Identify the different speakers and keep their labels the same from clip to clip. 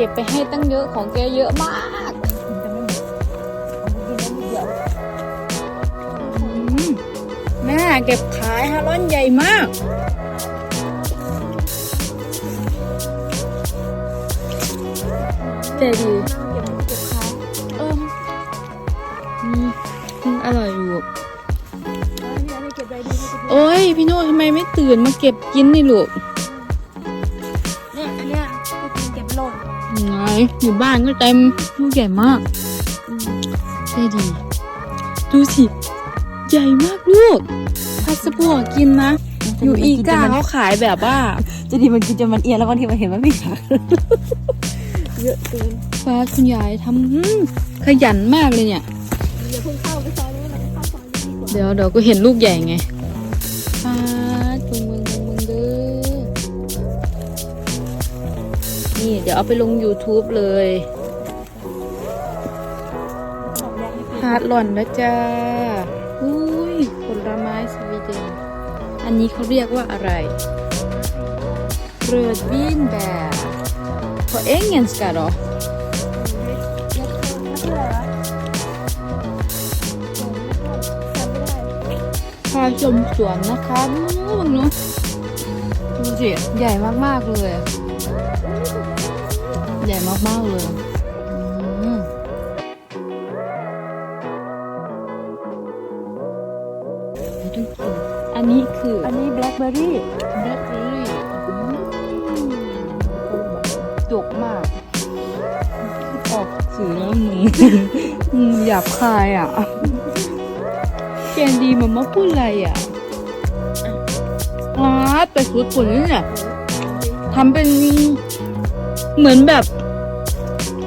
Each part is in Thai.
Speaker 1: เก็บไปให้ตั้งเยอะของแกเยอะมาก
Speaker 2: กินจะไม่หมดเอาไปกินได้นิดเดียว
Speaker 1: อืมแม่เก็บขายฮาร่อนใหญ่มากเจดี
Speaker 2: เก็บเก็บขาย
Speaker 1: เอออืมอืมอร่อยอยู่
Speaker 2: แล้วพี่อันนี้เก็บได้ดีไม่เก็บได้
Speaker 1: โอ้ยพี่โน่ทำไมไม่ตื่นมาเก็บกินนี่ลูก
Speaker 2: อยู่บ้า
Speaker 1: นก็เต็มลูกใหญ่มากเจดี ดูสิ ใหญ่มากลูกพัสปอร์ตกินนะ อยู่อีกาเขาขายแบบว่า
Speaker 2: จะดีมันกินจนมันเอียนแล้วบางทีมันเห็นมันไม่อยากเยอะเกิน
Speaker 1: ฟ้าคุณยายทำอืมขยันมากเลยเนี่ย
Speaker 2: อย่าเพิ่งเข้าไปซอยนี้มันจะเข้าซอยนี้ดีกว่า
Speaker 1: เดี๋ยวเดี๋ยวก็เห็นลูกใหญ่ไง นี่เดี๋ยวเอาไปลง YouTube เลยฮาร์ดหล่อนนะจ้าอุ้ยผลไม้สวีเดนอันนี้เขาเรียกว่าอะไรเรดวินแบร์พอเอ็งเงินสกัดหรอ
Speaker 2: ยอะเกินไม่เป็นไรวะจำไม่ได้
Speaker 1: พาชมสวนนะคะนู้นนู้นดูสิใหญ่มากๆเลย ใหญ่มากๆเลยอืมไม่ต้องกินอันนี้คือ
Speaker 2: อันนี้แบล็คเบอร์รี่
Speaker 1: แบล็คเบอร์รี่จกมากออกสื่อแล้วมึงมึงหยาบคายอะแกนดีมันมาพูดอะไรอะอ๋อแต่สุดผลนี่เนี่ยทำเป็นเหมือนแบบ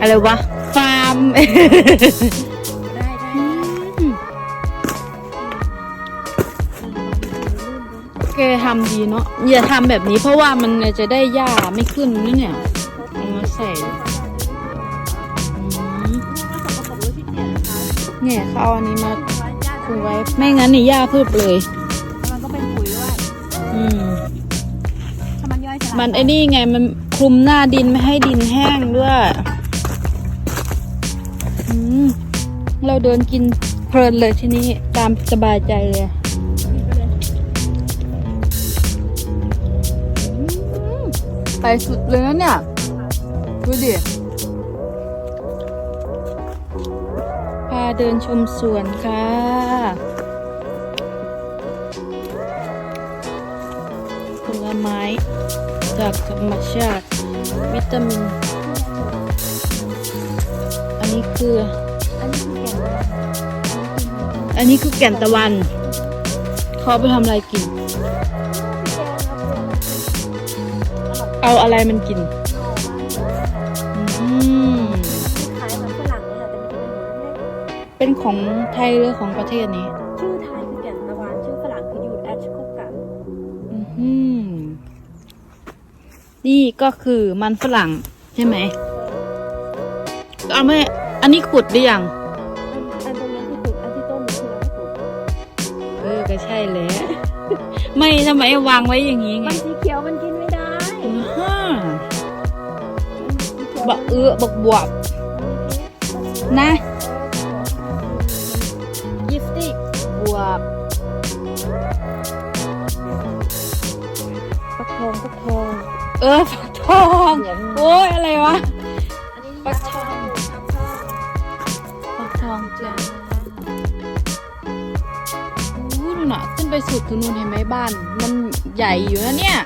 Speaker 1: อะไรวะ ฟาร์ม
Speaker 2: ได้ได้
Speaker 1: อืมแกทำดีเนาะอย่าทำแบบนี้เพราะว่ามันจะได้หญ้าไม่ขึ้นนี่เนี่ยเอามาใส่อืมเนี่ยเขาเอาอันนี้มาคุมไว้ ไม่งั้นนี่หญ้าพืบเลย
Speaker 2: มันก็เป็นปุ๋ยด้วย
Speaker 1: อืม
Speaker 2: ถ้ามันย่อยสลาย
Speaker 1: มันไอ้นี่ไงมันคลุมหน้าดินไม่ให้ดินแห้งด้วยอืม เราเดินกินเพลินเลยที่นี่ตามสบายใจเลยไปสุดเลยนะเนี่ย ดูดิ พาเดินชมสวนค่ะ ผลไม้จากธรรมชาติ วิตามิน คือ
Speaker 2: อันนี้คือแก่น
Speaker 1: ตะวันเขาเอไปทำอะไรกิน เอาอะไรมันกิน
Speaker 2: เป็น
Speaker 1: ของไทยหรือของประเทศนี้
Speaker 2: ชื่อไทยคือแก่นตะวันชื่อฝรั่งคือยูดแอชคุกกัน
Speaker 1: อือหือนี่ก็คือมันฝรั่งใช่ไหมเอาไม่ อันนี้ขุดหรือยัง
Speaker 2: อันอันตรงนั้นคือขุดอันที่ต้นคือเราขุด
Speaker 1: เออ ก็ใช่แหละไม่ทำไมวางไว้อย่างนี้ไง
Speaker 2: มันสีเขียวมันกินไม่ได้
Speaker 1: อือฮ่า
Speaker 2: มันสีเขียว
Speaker 1: บะเอือบักบวบนะ
Speaker 2: ยิฟตี้
Speaker 1: บวบ
Speaker 2: ฟักทองฟักทอง
Speaker 1: เออฟักทอง โอ้ยอะไรวะ
Speaker 2: อันนี้
Speaker 1: ฟักทอง ฟักทองจ้าอู้ดูน่ะขึ้นไปสุดถึงนู่นเห็นไหมบ้าน มันใหญ่อยู่นะเนี่ย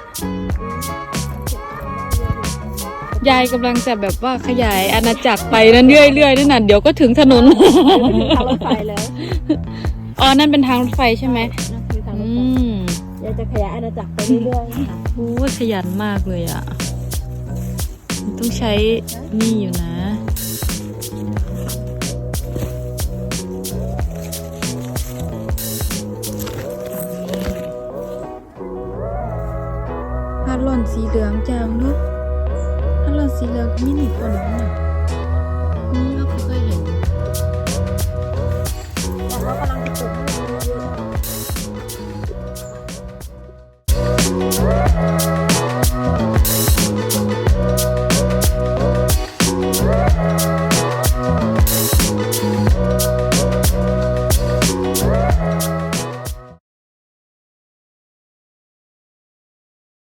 Speaker 1: ยายกำลังจะแบบว่าขยายอาณาจักรไปนั่นเรื่อยๆนั่นน่ะเดี๋ยวก็ถึงถนน
Speaker 2: ทางรถไฟแล้ว
Speaker 1: อ๋อนั่นเป็นทางรถไฟใช่ไหม
Speaker 2: นั่นคือทางร
Speaker 1: อื
Speaker 2: ถไฟ
Speaker 1: ม
Speaker 2: เดี๋ยวจะขยายอาณาจักรไปเรื่อยๆนะคะ
Speaker 1: โอ้ยขยันมากเลยอะ ต้องใช้นี่อยู่นะ ฮัดหล่อนสีเหลืองจางเนาะฮัดหล่อนสีเหลืองก็มีหนีบตัวหนึ่งหน่ย